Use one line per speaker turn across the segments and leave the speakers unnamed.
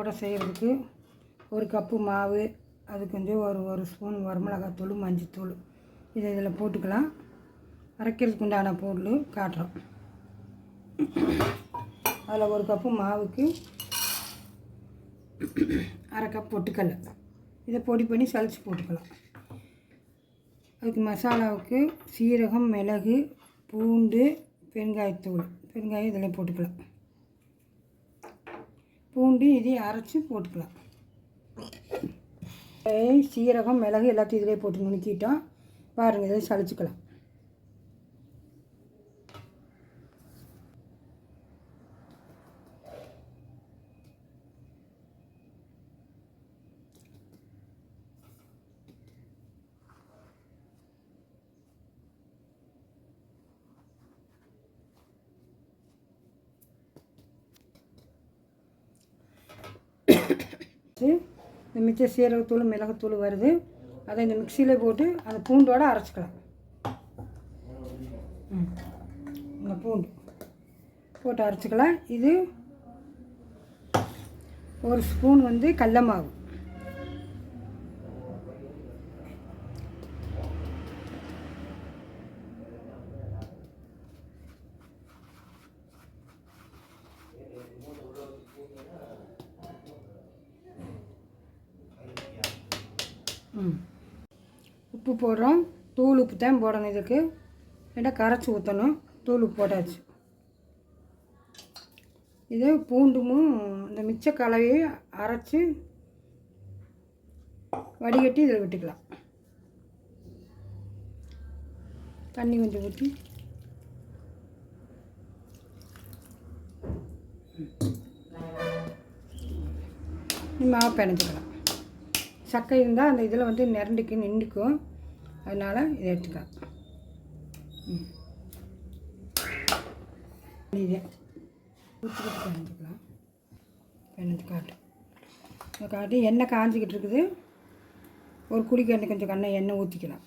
கூட செய்கிறதுக்கு ஒரு கப்பு மாவு அது கொஞ்சம் ஒரு ஒரு ஸ்பூன் வரமிளகாத்தூள் மஞ்சத்தூள். இதை இதில் போட்டுக்கலாம். அரைக்கிறதுக்கு உண்டான பொருள் காட்டுறோம். அதில் ஒரு கப்பு மாவுக்கு அரை கப் பொட்டுக்கடலை. இதை பொடி பண்ணி சளிச்சு போட்டுக்கலாம். அதுக்கு மசாலாவுக்கு சீரகம் மிளகு பூண்டு பெருங்காயத்தூள். பெருங்காயம் இதில் போட்டுக்கலாம். பூண்டு இதையும் அரைச்சி போட்டுக்கலாம். சீரகம் மிளகு எல்லாத்தையும் இதிலே போட்டு நுணுக்கிட்டோம். பாருங்கள் இதை சளிச்சுக்கலாம் வச்சு இந்த மிச்ச சீரகத்தூள் மிளகுத்தூள் வருது. அதை இந்த மிக்சியில் போட்டு அந்த பூண்டோடு அரைச்சிக்கலாம். ம். இந்த பூண்டு போட்டு அரைச்சிக்கலாம். இது ஒரு ஸ்பூன் வந்து கடல மாவு. உப்பு போடுறோம். தூள் உப்பு தான் போடணும் இதுக்கு. இல்லைன்னா கரைச்சி ஊற்றணும் தூள் உப்பு போட்டாச்சு. இது பூண்டும் இந்த மிச்ச கலவையை அரைச்சி வடிகட்டி இதில் விட்டுக்கலாம். தண்ணி கொஞ்சம் ஊற்றி மாவு பிணைஞ்சிக்கலாம் சக்கை இருந்தால் அந்த இதில் வந்து நிரண்டிக்கு நின்றுக்கும் அதனால் இதை எடுத்துக்கலாம். ம். ஊற்றிக்கிட்டு பிணைஞ்சிக்கலாம் காட்டு. காட்டி எண்ணெய் காஞ்சிக்கிட்டு இருக்குது. ஒரு குழிக்கு எண்ணெய் கொஞ்சம் கண்ணை எண்ணெய் ஊற்றிக்கலாம்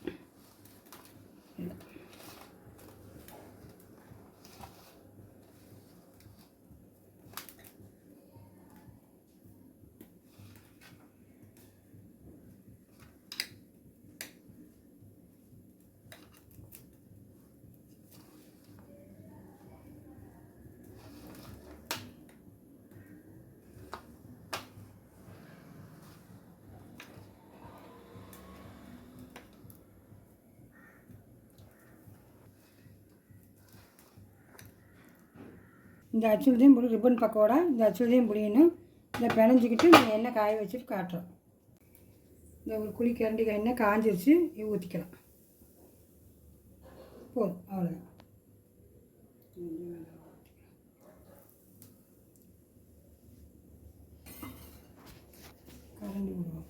இந்த அச்சுலதையும் பிடி ரிப்பன் பக்கோடா இந்த அச்சுலதையும் பிடிக்கணும் இதை பிணைஞ்சிக்கிட்டு நீங்கள் எண்ணெய் காய வச்சுட்டு காட்டுறோம். இந்த ஒரு குழி கரண்டி எண்ணெய் காஞ்சிருச்சு இது ஊற்றிக்கலாம் போதும் அவ்வளோதான் கரண்டி விடுவோம்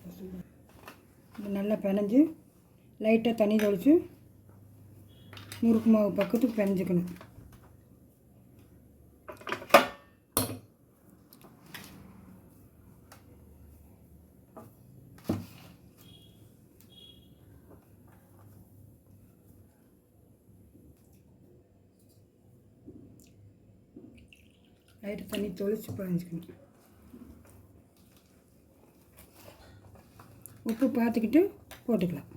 இது நல்லா பிணைஞ்சு லைட்டாக தண்ணி தெளித்து முறுக்கு மாவு பக்கத்துக்கு பிணைஞ்சிக்கணும். லைட்டு தண்ணி தொளிச்சு பிழைஞ்சிக்கணும். உப்பு பார்த்துக்கிட்டு போட்டுக்கலாம்.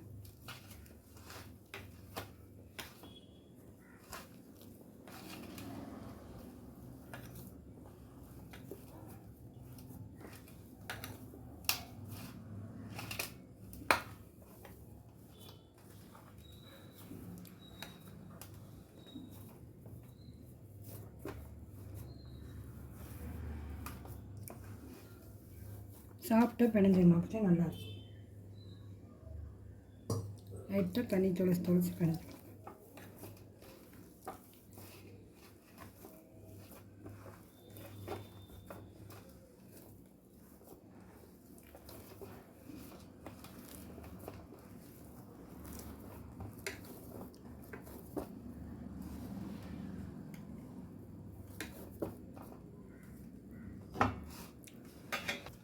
சாப்பிட்டா பிணைஞ்சிடணும் மாப்பிட்டு நல்லாயிருக்கும் லைட்டாக தண்ணி தொலைச்சி தொலைச்சி பிணைஞ்சிக்கணும்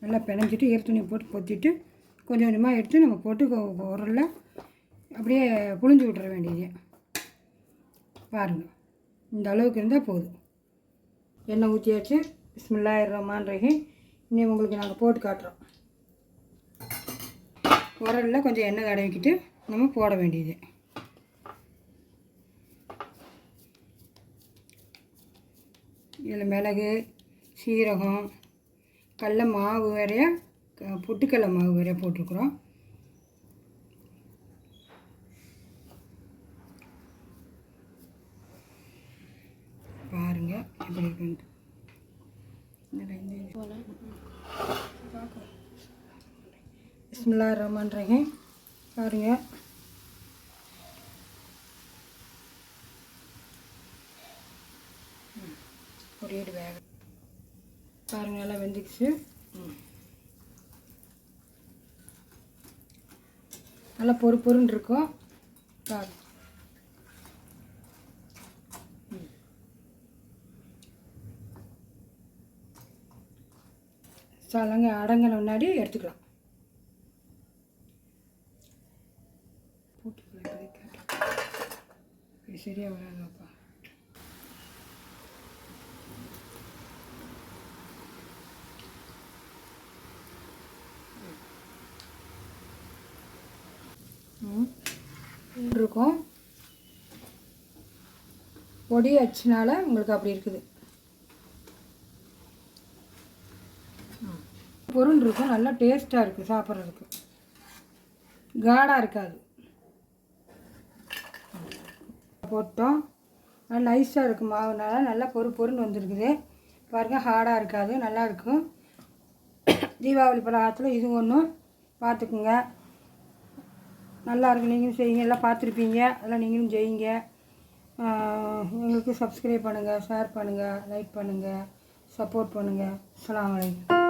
நல்லா பிணைஞ்சிட்டு ஈர துணியை போட்டு பொத்திட்டு கொஞ்சம் கொஞ்சமாக எடுத்து நம்ம போட்டு உரலில் உரல்ல அப்படியே புழிஞ்சு விட்டுற வேண்டியது. பாருங்கள் இந்த அளவுக்கு இருந்தால் போதும். எண்ணெய் ஊற்றியாச்சு பிஸ்மில்லாஹிர் இன்னும் உங்களுக்கு நாங்கள் போட்டு காட்டுறோம். உரலில் கொஞ்சம் எண்ணெய் தடவிக்கிட்டு நம்ம போட வேண்டியது. இதில் மிளகு சீரகம் கடல மாவு வேறைய க- மாவு வேறைய போட்டிருக்குறோம். பாருங்கள் எப்படி இருக்குன்ட்டு. பிஸ்மில்லா ரஹ்மான் ரஹீம் பாருங்க. ம். பொரியல் வேக பாருங்க நல்லா வெந்துக்குச்சு ம். நல்லா பொறு பொருன்னு இருக்கும். பாருங்க சலங்க அடங்கின முன்னாடி எடுத்துக்கலாம். போட்டுக்கலாம் இப்போதைக்கு. இது இருக்கும். பொடி அச்சுனால உங்களுக்கு அப்படி இருக்குது. பொருள் இருக்கும். நல்லா டேஸ்ட்டாக இருக்குது சாப்பிட்றதுக்கு. காடாக இருக்காது. போட்டோம். நல்லா நைஸாக இருக்கும் மாவுனால. நல்லா பொறு பொருள் வந்திருக்குது. பாருங்கள் ஹார்டாக இருக்காது. நல்லா இருக்கும். தீபாவளி பலகாரத்தில் இது ஒன்றும் பார்த்துக்குங்க நல்லா இருக்கு நீங்களும் செய்யுங்க. எல்லாம் பார்த்துருப்பீங்க. அதெல்லாம் நீங்களும் செய்யுங்க. எங்களுக்கு சப்ஸ்கிரைப் பண்ணுங்கள் ஷேர் பண்ணுங்கள் லைக் பண்ணுங்கள் சப்போர்ட் பண்ணுங்கள் அலாம் வலைக்கம்